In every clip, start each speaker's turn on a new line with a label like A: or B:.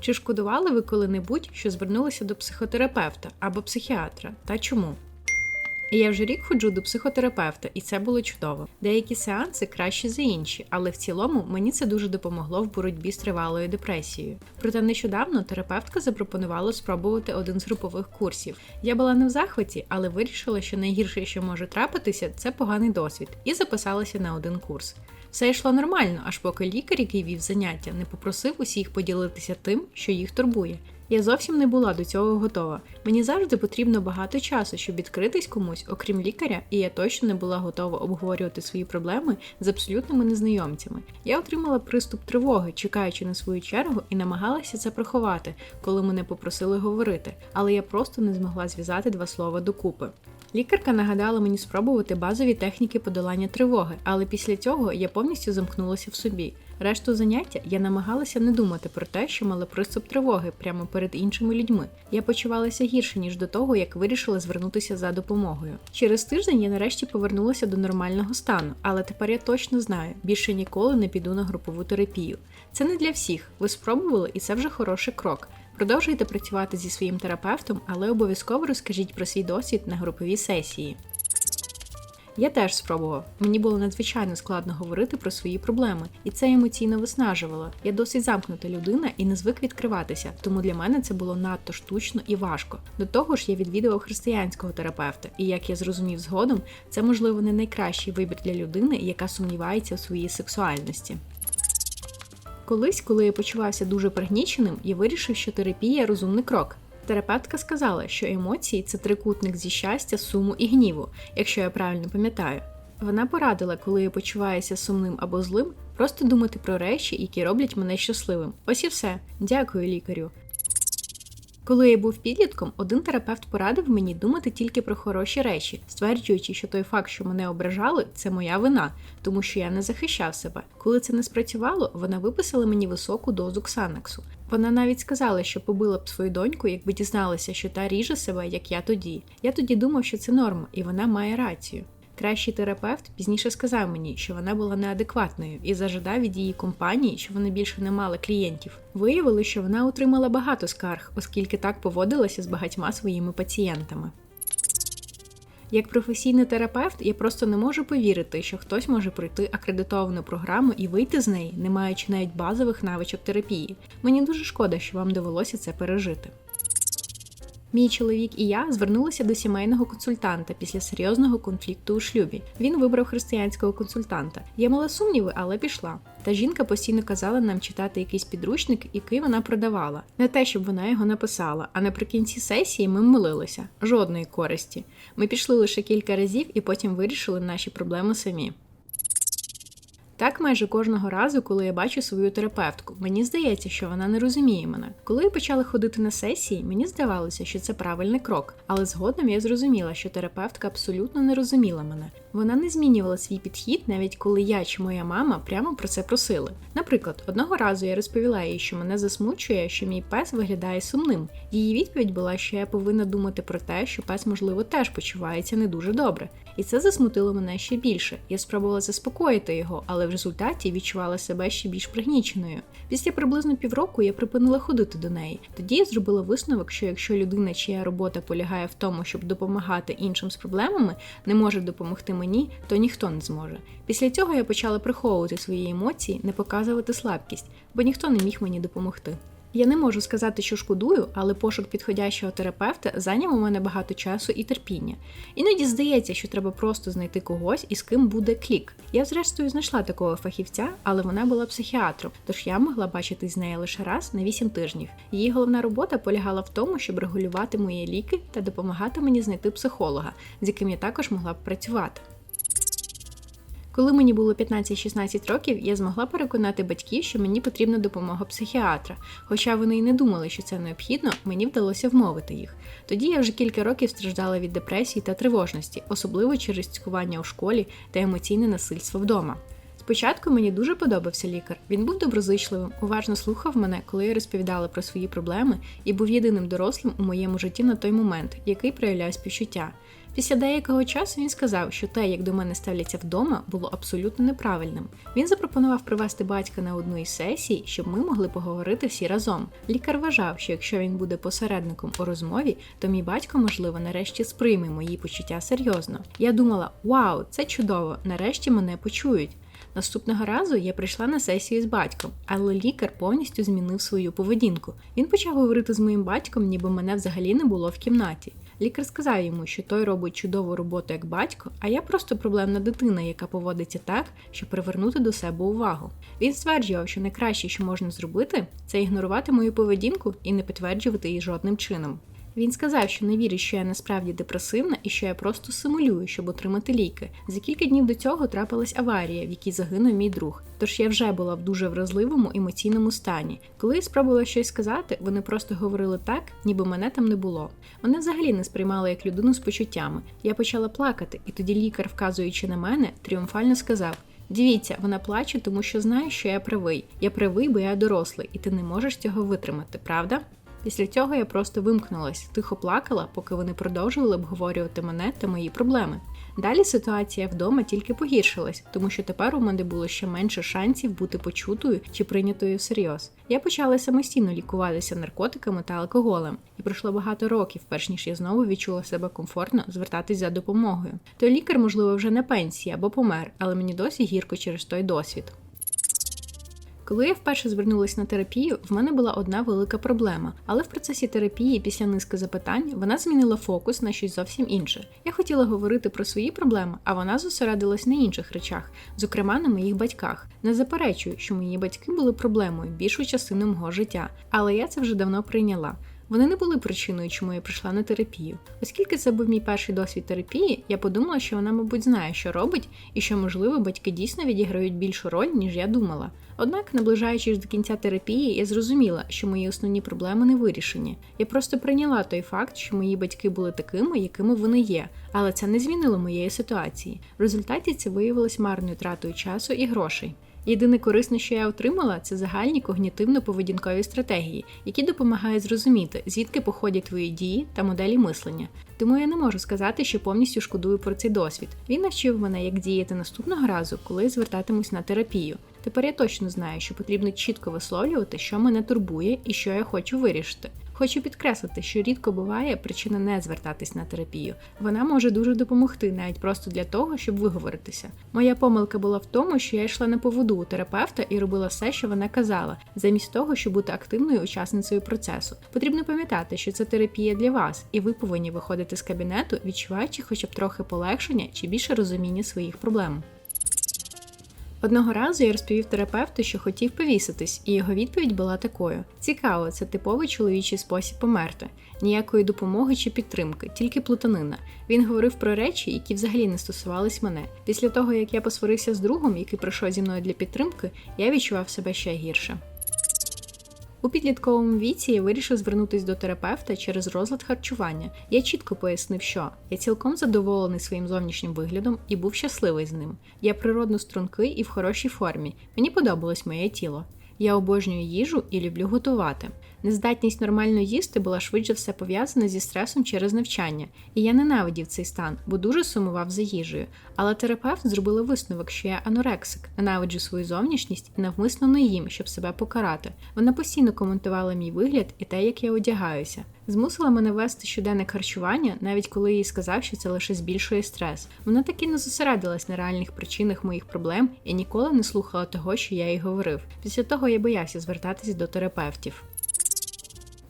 A: Чи шкодували ви коли-небудь, що звернулися до психотерапевта або психіатра? Та чому? Я вже рік ходжу до психотерапевта, і це було чудово. Деякі сеанси кращі за інші, але в цілому мені це дуже допомогло в боротьбі з тривалою депресією. Проте нещодавно терапевтка запропонувала спробувати один з групових курсів. Я була не в захваті, але вирішила, що найгірше, що може трапитися, це поганий досвід, і записалася на один курс. Все йшло нормально, аж поки лікар, який вів заняття, не попросив усіх поділитися тим, що їх турбує. Я зовсім не була до цього готова. Мені завжди потрібно багато часу, щоб відкритись комусь, окрім лікаря, і я точно не була готова обговорювати свої проблеми з абсолютними незнайомцями. Я отримала приступ тривоги, чекаючи на свою чергу, і намагалася це приховати, коли мене попросили говорити, але я просто не змогла зв'язати два слова докупи. Лікарка нагадала мені спробувати базові техніки подолання тривоги, але після цього я повністю замкнулася в собі. Решту заняття я намагалася не думати про те, що мала приступ тривоги прямо перед іншими людьми. Я почувалася гірше ніж до того, як вирішила звернутися за допомогою. Через тиждень я нарешті повернулася до нормального стану, але тепер я точно знаю, більше ніколи не піду на групову терапію. Це не для всіх. Ви спробували, і це вже хороший крок. Продовжуйте працювати зі своїм терапевтом, але обов'язково розкажіть про свій досвід на груповій сесії. Я теж спробував. Мені було надзвичайно складно говорити про свої проблеми, і це емоційно виснажувало. Я досить замкнута людина і не звик відкриватися, тому для мене це було надто штучно і важко. До того ж, я відвідував християнського терапевта, і як я зрозумів згодом, це можливо не найкращий вибір для людини, яка сумнівається у своїй сексуальності. Колись, коли я почувався дуже пригніченим, я вирішив, що терапія розумний крок. Терапевтка сказала, що емоції це трикутник зі щастя, суму і гніву, якщо я правильно пам'ятаю. Вона порадила, коли я почуваюся сумним або злим, просто думати про речі, які роблять мене щасливим. Ось і все. Дякую, лікарю. Коли я був підлітком, один терапевт порадив мені думати тільки про хороші речі, стверджуючи, що той факт, що мене ображали, це моя вина, тому що я не захищав себе. Коли це не спрацювало, вона виписала мені високу дозу ксанаксу. Вона навіть сказала, що побила б свою доньку, якби дізналася, що та ріже себе, як я тоді. Я тоді думав, що це норма, і вона має рацію. Кращий терапевт пізніше сказав мені, що вона була неадекватною і зажадав від її компанії, що вона більше не мала клієнтів. Виявили, що вона отримала багато скарг, оскільки так поводилася з багатьма своїми пацієнтами. Як професійний терапевт, я просто не можу повірити, що хтось може пройти акредитовану програму і вийти з неї, не маючи навіть базових навичок терапії. Мені дуже шкода, що вам довелося це пережити. Мій чоловік і я звернулися до сімейного консультанта після серйозного конфлікту у шлюбі. Він вибрав християнського консультанта. Я мала сумніви, але пішла. Та жінка постійно казала нам читати якийсь підручник, який вона продавала. Не те, щоб вона його написала, а наприкінці сесії ми молилися. Жодної користі. Ми пішли лише кілька разів і потім вирішили наші проблеми самі. Так майже кожного разу, коли я бачу свою терапевтку, мені здається, що вона не розуміє мене. Коли я почала ходити на сесії, мені здавалося, що це правильний крок, але згодом я зрозуміла, що терапевтка абсолютно не розуміла мене. Вона не змінювала свій підхід, навіть коли я чи моя мама прямо про це просили. Наприклад, одного разу я розповіла їй, що мене засмучує, що мій пес виглядає сумним. Її відповідь була, що я повинна думати про те, що пес, можливо, теж почувається не дуже добре. І це засмутило мене ще більше. Я спробувала заспокоїти його, але в результаті відчувала себе ще більш пригніченою. Після приблизно півроку я припинила ходити до неї. Тоді я зробила висновок, що якщо людина, чия робота полягає в тому, щоб допомагати іншим з проблемами, не може допомогти мені, то ніхто не зможе. Після цього я почала приховувати свої емоції, не показувати слабкість, бо ніхто не міг мені допомогти. Я не можу сказати, що шкодую, але пошук підходящого терапевта зайняв у мене багато часу і терпіння. Іноді здається, що треба просто знайти когось, із ким буде клік. Я, зрештою, знайшла такого фахівця, але вона була психіатром, тож я могла бачитись з нею лише раз на 8 тижнів. Її головна робота полягала в тому, щоб регулювати мої ліки та допомагати мені знайти психолога, з яким я також могла б працювати. Коли мені було 15-16 років, я змогла переконати батьків, що мені потрібна допомога психіатра. Хоча вони й не думали, що це необхідно, мені вдалося вмовити їх. Тоді я вже кілька років страждала від депресії та тривожності, особливо через цькування у школі та емоційне насильство вдома. Спочатку мені дуже подобався лікар. Він був доброзичливим, уважно слухав мене, коли я розповідала про свої проблеми, і був єдиним дорослим у моєму житті на той момент, який проявляє співчуття. Після деякого часу він сказав, що те, як до мене ставляться вдома, було абсолютно неправильним. Він запропонував привезти батька на одну із сесій, щоб ми могли поговорити всі разом. Лікар вважав, що якщо він буде посередником у розмові, то мій батько, можливо, нарешті сприйме мої почуття серйозно. Я думала: вау, це чудово! Нарешті мене почують. Наступного разу я прийшла на сесію з батьком, але лікар повністю змінив свою поведінку. Він почав говорити з моїм батьком, ніби мене взагалі не було в кімнаті. Лікар сказав йому, що той робить чудову роботу як батько, а я просто проблемна дитина, яка поводиться так, щоб привернути до себе увагу. Він стверджував, що найкраще, що можна зробити, це ігнорувати мою поведінку і не підтверджувати її жодним чином. Він сказав, що не вірить, що я насправді депресивна і що я просто симулюю, щоб отримати ліки. За кілька днів до цього трапилась аварія, в якій загинув мій друг. Тож я вже була в дуже вразливому емоційному стані. Коли я спробувала щось сказати, вони просто говорили так, ніби мене там не було. Мене взагалі не сприймали як людину з почуттями. Я почала плакати, і тоді лікар, вказуючи на мене, тріумфально сказав. Дивіться, вона плаче, тому що знає, що я правий. Я правий, бо я дорослий, і ти не можеш цього витримати, правда? Після цього я просто вимкнулась, тихо плакала, поки вони продовжували обговорювати мене та мої проблеми. Далі ситуація вдома тільки погіршилась, тому що тепер у мене було ще менше шансів бути почутою чи прийнятою всерйоз. Я почала самостійно лікуватися наркотиками та алкоголем, і пройшло багато років, перш ніж я знову відчула себе комфортно звертатись за допомогою. Той лікар, можливо, вже на пенсії або помер, але мені досі гірко через той досвід. Коли я вперше звернулася на терапію, в мене була одна велика проблема, але в процесі терапії, після низки запитань, вона змінила фокус на щось зовсім інше. Я хотіла говорити про свої проблеми, а вона зосередилась на інших речах, зокрема на моїх батьках. Не заперечую, що мої батьки були проблемою більшу частину мого життя, але я це вже давно прийняла. Вони не були причиною, чому я прийшла на терапію. Оскільки це був мій перший досвід терапії, я подумала, що вона, мабуть, знає, що робить, і що, можливо, батьки дійсно відіграють більшу роль, ніж я думала. Однак, наближаючись до кінця терапії, я зрозуміла, що мої основні проблеми не вирішені. Я просто прийняла той факт, що мої батьки були такими, якими вони є, але це не змінило моєї ситуації. В результаті це виявилось марною тратою часу і грошей. Єдине корисне, що я отримала, це загальні когнітивно-поведінкові стратегії, які допомагають зрозуміти, звідки походять твої дії та моделі мислення. Тому я не можу сказати, що повністю шкодую про цей досвід. Він навчив мене, як діяти наступного разу, коли звертатимусь на терапію. Тепер я точно знаю, що потрібно чітко висловлювати, що мене турбує і що я хочу вирішити. Хочу підкреслити, що рідко буває причина не звертатись на терапію. Вона може дуже допомогти, навіть просто для того, щоб виговоритися. Моя помилка була в тому, що я йшла на поводу у терапевта і робила все, що вона казала, замість того, щоб бути активною учасницею процесу. Потрібно пам'ятати, що це терапія для вас, і ви повинні виходити з кабінету, відчуваючи хоча б трохи полегшення чи більше розуміння своїх проблем. Одного разу я розповів терапевту, що хотів повіситись, і його відповідь була такою: цікаво, це типовий чоловічий спосіб померти, ніякої допомоги чи підтримки, тільки плутанина. Він говорив про речі, які взагалі не стосувались мене. Після того, як я посварився з другом, який прийшов зі мною для підтримки, я відчував себе ще гірше. У підлітковому віці я вирішив звернутися до терапевта через розлад харчування. Я чітко пояснив, що я цілком задоволений своїм зовнішнім виглядом і був щасливий з ним. Я природно стрункий і в хорошій формі. Мені подобалось моє тіло. Я обожнюю їжу і люблю готувати. Нездатність нормально їсти була швидше все пов'язана зі стресом через навчання, і я ненавидів цей стан, бо дуже сумував за їжею. Але терапевт зробила висновок, що я анорексик, ненавиджу свою зовнішність і навмисно не їм, щоб себе покарати. Вона постійно коментувала мій вигляд і те, як я одягаюся. Змусила мене вести щоденне харчування, навіть коли їй сказав, що це лише збільшує стрес. Вона таки не зосередилась на реальних причинах моїх проблем і ніколи не слухала того, що я їй говорив. Після того я боявся звертатись до терапевтів.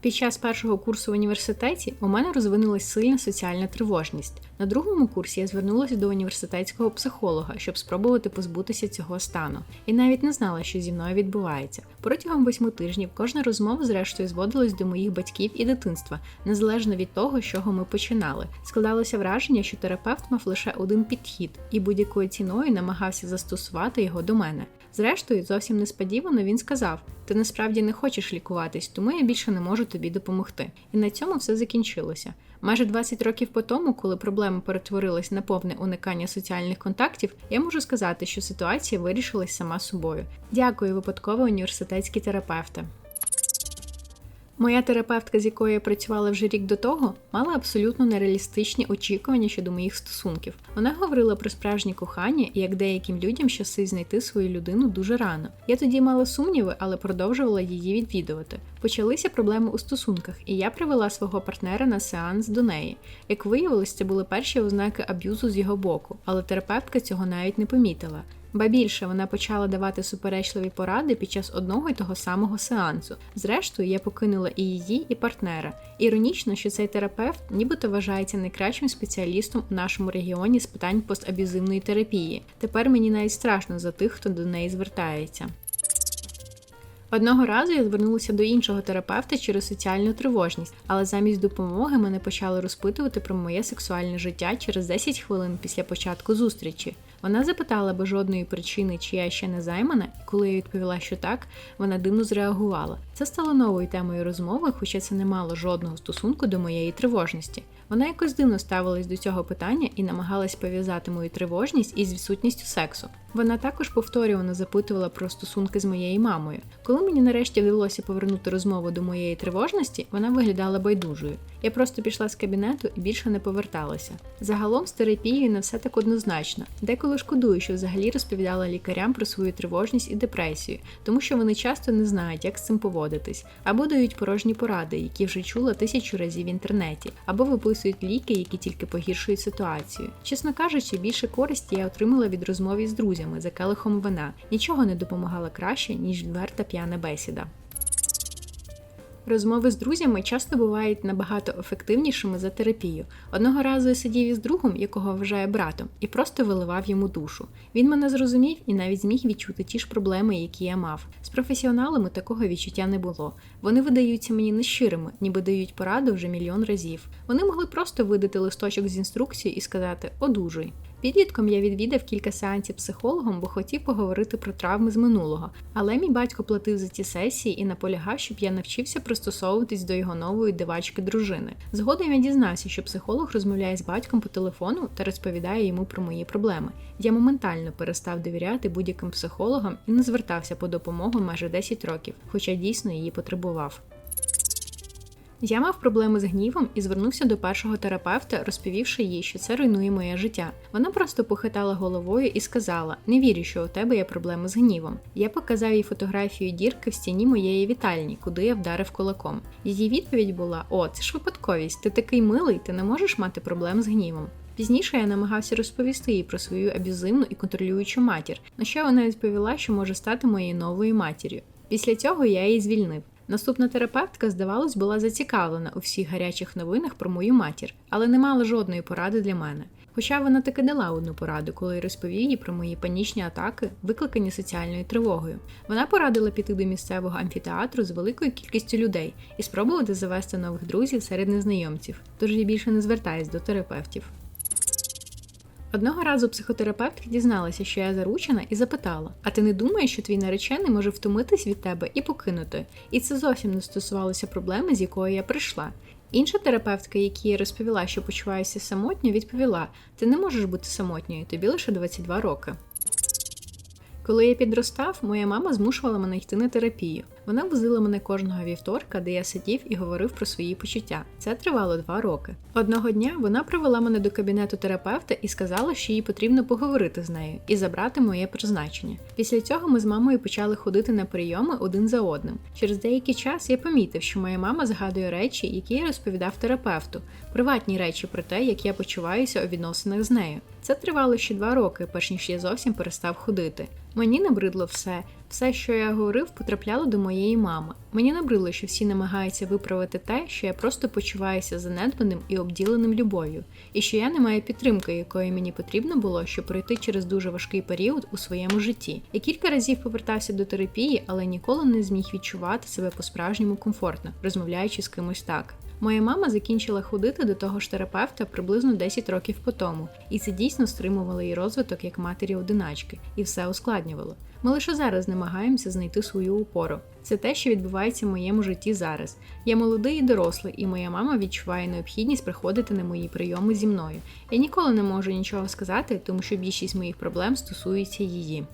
A: Під час першого курсу в університеті у мене розвинулась сильна соціальна тривожність. На другому курсі я звернулася до університетського психолога, щоб спробувати позбутися цього стану, і навіть не знала, що зі мною відбувається. Протягом восьми тижнів кожна розмова, зрештою, зводилась до моїх батьків і дитинства, незалежно від того, з чого ми починали. Складалося враження, що терапевт мав лише один підхід і будь-якою ціною намагався застосувати його до мене. Зрештою, зовсім несподівано він сказав: Ти насправді не хочеш лікуватись, тому я більше не можу тобі допомогти. І на цьому все закінчилося. Майже 20 років по тому, коли проблема перетворилась на повне уникання соціальних контактів, я можу сказати, що ситуація вирішилась сама собою. Дякую, випадково університетські терапевти. Моя терапевтка, з якою я працювала вже рік до того, мала абсолютно нереалістичні очікування щодо моїх стосунків. Вона говорила про справжнє кохання і як деяким людям щастить знайти свою людину дуже рано. Я тоді мала сумніви, але продовжувала її відвідувати. Почалися проблеми у стосунках, і я привела свого партнера на сеанс до неї. Як виявилось, це були перші ознаки аб'юзу з його боку, але терапевтка цього навіть не помітила. Ба більше вона почала давати суперечливі поради під час одного й того самого сеансу. Зрештою, я покинула і її, і партнера. Іронічно, що цей терапевт нібито вважається найкращим спеціалістом у нашому регіоні з питань постаб'юзивної терапії. Тепер мені навіть страшно за тих, хто до неї звертається. Одного разу я звернулася до іншого терапевта через соціальну тривожність, але замість допомоги мене почали розпитувати про моє сексуальне життя через 10 хвилин після початку зустрічі. Вона запитала без жодної причини, чи я ще не займана, і коли я відповіла, що так, вона дивно зреагувала. Це стало новою темою розмови, хоча це не мало жодного стосунку до моєї тривожності. Вона якось дивно ставилась до цього питання і намагалась пов'язати мою тривожність із відсутністю сексу. Вона також повторювано запитувала про стосунки з моєю мамою. Коли мені нарешті вдалося повернути розмову до моєї тривожності, вона виглядала байдужою. Я просто пішла з кабінету і більше не поверталася. Загалом з терапією не все так однозначно. Деколи шкодую, що взагалі розповідала лікарям про свою тривожність і депресію, тому що вони часто не знають, як з цим поводитись, або дають порожні поради, які вже чула тисячу разів в інтернеті, або виписують ліки, які тільки погіршують ситуацію. Чесно кажучи, більше користі я отримала від розмови з друзями за келихом вина. Нічого не допомагало краще, ніж відверта п'яна бесіда. Розмови з друзями часто бувають набагато ефективнішими за терапію. Одного разу я сидів із другом, якого вважає братом, і просто виливав йому душу. Він мене зрозумів і навіть зміг відчути ті ж проблеми, які я мав. З професіоналами такого відчуття не було. Вони видаються мені нещирими, ніби дають пораду вже мільйон разів. Вони могли просто видати листочок з інструкцією і сказати Одужуй. Підлітком я відвідав кілька сеансів психологом, бо хотів поговорити про травми з минулого. Але мій батько платив за ці сесії і наполягав, щоб я навчився пристосовуватись до його нової дивачки дружини. Згодом я дізнався, що психолог розмовляє з батьком по телефону та розповідає йому про мої проблеми. Я моментально перестав довіряти будь-яким психологам і не звертався по допомогу майже 10 років, хоча дійсно її потребував. Я мав проблеми з гнівом і звернувся до першого терапевта, розповівши їй, що це руйнує моє життя. Вона просто похитала головою і сказала: Не вірю, що у тебе є проблеми з гнівом. Я показав їй фотографію дірки в стіні моєї вітальні, куди я вдарив кулаком. Її відповідь була: О, це ж випадковість, ти такий милий, ти не можеш мати проблем з гнівом. Пізніше я намагався розповісти їй про свою аб'юзивну і контролюючу матір, на що вона відповіла, що може стати моєю новою матір'ю. Після цього я її звільнив. Наступна терапевтка, здавалось, була зацікавлена у всіх гарячих новинах про мою матір, але не мала жодної поради для мене. Хоча вона таки дала одну пораду, коли розповів їй про мої панічні атаки, викликані соціальною тривогою. Вона порадила піти до місцевого амфітеатру з великою кількістю людей і спробувати завести нових друзів серед незнайомців. Тож я більше не звертаюсь до терапевтів. Одного разу психотерапевтка дізналася, що я заручена, і запитала: А ти не думаєш, що твій наречений може втомитись від тебе і покинути? І це зовсім не стосувалося проблеми, з якої я прийшла. Інша терапевтка, якій розповіла, що почуваюся самотньо, відповіла: Ти не можеш бути самотньою, тобі лише 22 роки. Коли я підростав, моя мама змушувала мене йти на терапію. Вона возила мене кожного вівторка, де я сидів і говорив про свої почуття. Це тривало два роки. Одного дня вона привела мене до кабінету терапевта і сказала, що їй потрібно поговорити з нею і забрати моє призначення. Після цього ми з мамою почали ходити на прийоми один за одним. Через деякий час я помітив, що моя мама згадує речі, які я розповідав терапевту, приватні речі про те, як я почуваюся у відносинах з нею. Це тривало ще два роки, перш ніж я зовсім перестав ходити. Мені набридло все. Все, що я говорив, потрапляло до моєї мами. Мені набридло, що всі намагаються виправити те, що я просто почуваюся занедбаним і обділеним любов'ю, і що я не маю підтримки, якої мені потрібно було, щоб пройти через дуже важкий період у своєму житті. Я кілька разів повертався до терапії, але ніколи не зміг відчувати себе по-справжньому комфортно, розмовляючи з кимось так. Моя мама закінчила ходити до того ж терапевта приблизно 10 років по тому, і це дійсно стримувало її розвиток як матері одиначки, і все ускладнювало. Ми лише зараз намагаємося знайти свою опору. Це те, що відбувається в моєму житті зараз. Я молодий і дорослий, і моя мама відчуває необхідність приходити на мої прийоми зі мною. Я ніколи не можу нічого сказати, тому що більшість моїх проблем стосується її.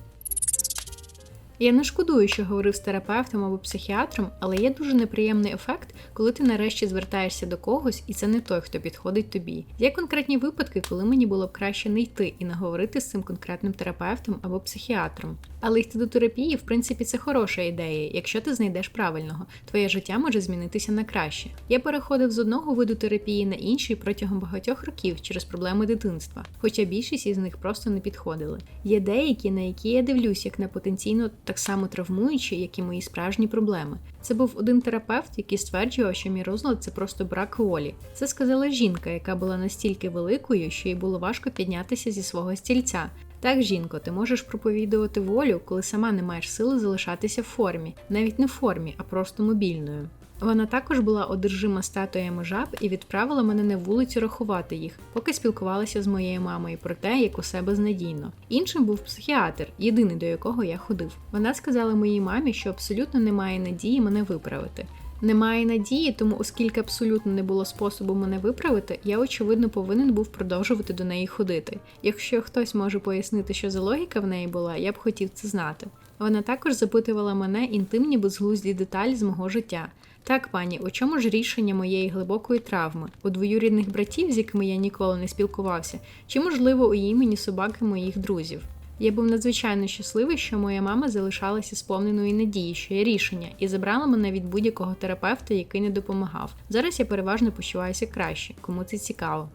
A: Я не шкодую, що говорив з терапевтом або психіатром, але є дуже неприємний ефект, коли ти нарешті звертаєшся до когось, і це не той, хто підходить тобі. Є конкретні випадки, коли мені було б краще не йти і не говорити з цим конкретним терапевтом або психіатром. Але йти до терапії, в принципі, це хороша ідея, якщо ти знайдеш правильного. Твоє життя може змінитися на краще. Я переходив з одного виду терапії на інший протягом багатьох років через проблеми дитинства, хоча більшість із них просто не підходили. Є деякі, на які я дивлюсь, як на потенційно так само травмуючі, як і мої справжні проблеми. Це був один терапевт, який стверджував, що мій розлад це просто брак волі. Це сказала жінка, яка була настільки великою, що їй було важко піднятися зі свого стільця. Так, жінко, ти можеш проповідувати волю, коли сама не маєш сили залишатися в формі, навіть не в формі, а просто мобільною. Вона також була одержима статуями жаб і відправила мене на вулицю рахувати їх, поки спілкувалася з моєю мамою про те, як усе безнадійно. Іншим був психіатр, єдиний до якого я ходив. Вона сказала моїй мамі, що абсолютно немає надії мене виправити. Немає надії, тому оскільки абсолютно не було способу мене виправити, я очевидно повинен був продовжувати до неї ходити. Якщо хтось може пояснити, що за логіка в неї була, я б хотів це знати. Вона також запитувала мене інтимні безглузді деталі з мого життя. Так, пані, у чому ж рішення моєї глибокої травми? У двоюрідних братів, з якими я ніколи не спілкувався, чи можливо у імені собаки моїх друзів? Я був надзвичайно щасливий, що моя мама залишалася сповненою надії, що є рішення, і забрала мене від будь-якого терапевта, який не допомагав. Зараз я переважно почуваюся краще, кому це цікаво.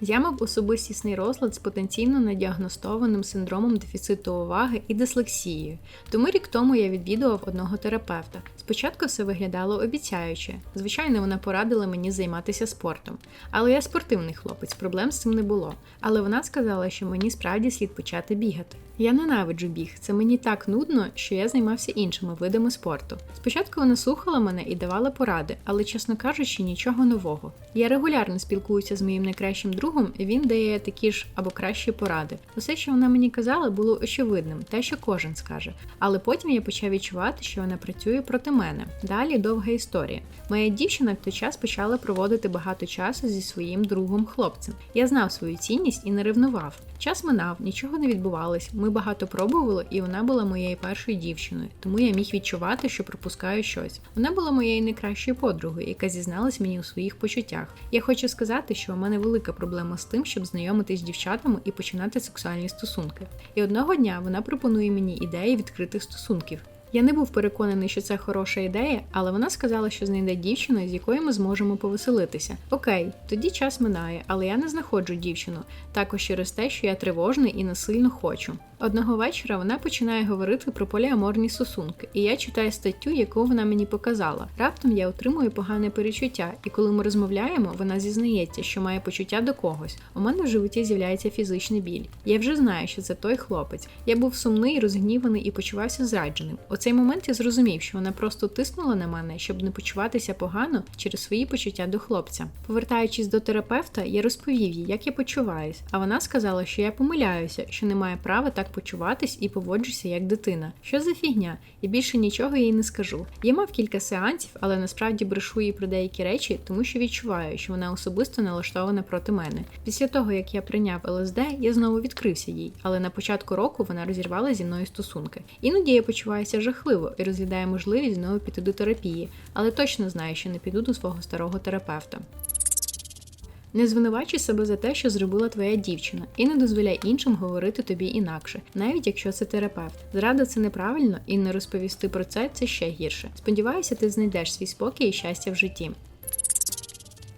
A: Я мав особистісний розлад з потенційно недіагностованим синдромом дефіциту уваги і дислексією. Тому рік тому я відвідував одного терапевта. Спочатку все виглядало обіцяюче. Звичайно, вона порадила мені займатися спортом. Але я спортивний хлопець, проблем з цим не було. Але вона сказала, що мені справді слід почати бігати. Я ненавиджу біг, це мені так нудно, що я займався іншими видами спорту. Спочатку вона слухала мене і давала поради, але, чесно кажучи, нічого нового. Я регулярно спілкуюся з моїм найкращим другом, і він дає такі ж або кращі поради. Усе, що вона мені казала, було очевидним, те, що кожен скаже. Але потім я почав відчувати, що вона працює проти мене. Далі довга історія. Моя дівчина в той час почала проводити багато часу зі своїм другом хлопцем. Я знав свою цінність і не ревнував. Час минав, нічого не відбувалось. Ми багато пробували, і вона була моєю першою дівчиною, тому я міг відчувати, що пропускаю щось. Вона була моєю найкращою подругою, яка зізналась мені у своїх почуттях. Я хочу сказати, що у мене велика проблема з тим, щоб знайомитись з дівчатами і починати сексуальні стосунки. І одного дня вона пропонує мені ідеї відкритих стосунків. Я не був переконаний, що це хороша ідея, але вона сказала, що знайде дівчину, з якою ми зможемо повеселитися. Окей, тоді час минає, але я не знаходжу дівчину, також через те, що я тривожний і насильно хочу. Одного вечора вона починає говорити про поліаморні стосунки, і я читаю статтю, яку вона мені показала. Раптом я отримую погане перечуття, і коли ми розмовляємо, вона зізнається, що має почуття до когось. У мене в животі з'являється фізичний біль. Я вже знаю, що це той хлопець. Я був сумний, розгніваний і почувався зрадженим. У цей момент я зрозумів, що вона просто тиснула на мене, щоб не почуватися погано через свої почуття до хлопця. Повертаючись до терапевта, я розповів їй, як я почуваюсь, а вона сказала, що я помиляюся, що не маю права так почуватись і поводжуся як дитина. Що за фігня? І більше нічого їй не скажу. Я мав кілька сеансів, але насправді брешу їй про деякі речі, тому що відчуваю, що вона особисто налаштована проти мене. Після того, як я прийняв ЛСД, я знову відкрився їй, але на початку року вона розірвала зі мною стосунки. Іноді я почуваюся жахливо і розглядаю можливість знову піти до терапії, але точно знаю, що не піду до свого старого терапевта. Не звинувачуй себе за те, що зробила твоя дівчина, і не дозволяй іншим говорити тобі інакше, навіть якщо це терапевт. Зрада це неправильно, і не розповісти про це це ще гірше. Сподіваюся, ти знайдеш свій спокій і щастя в житті.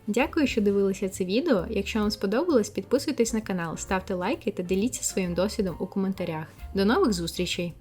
A: Дякую, що дивилися це відео. Якщо вам сподобалось, підписуйтесь на канал, ставте лайки та діліться своїм досвідом у коментарях. До нових зустрічей!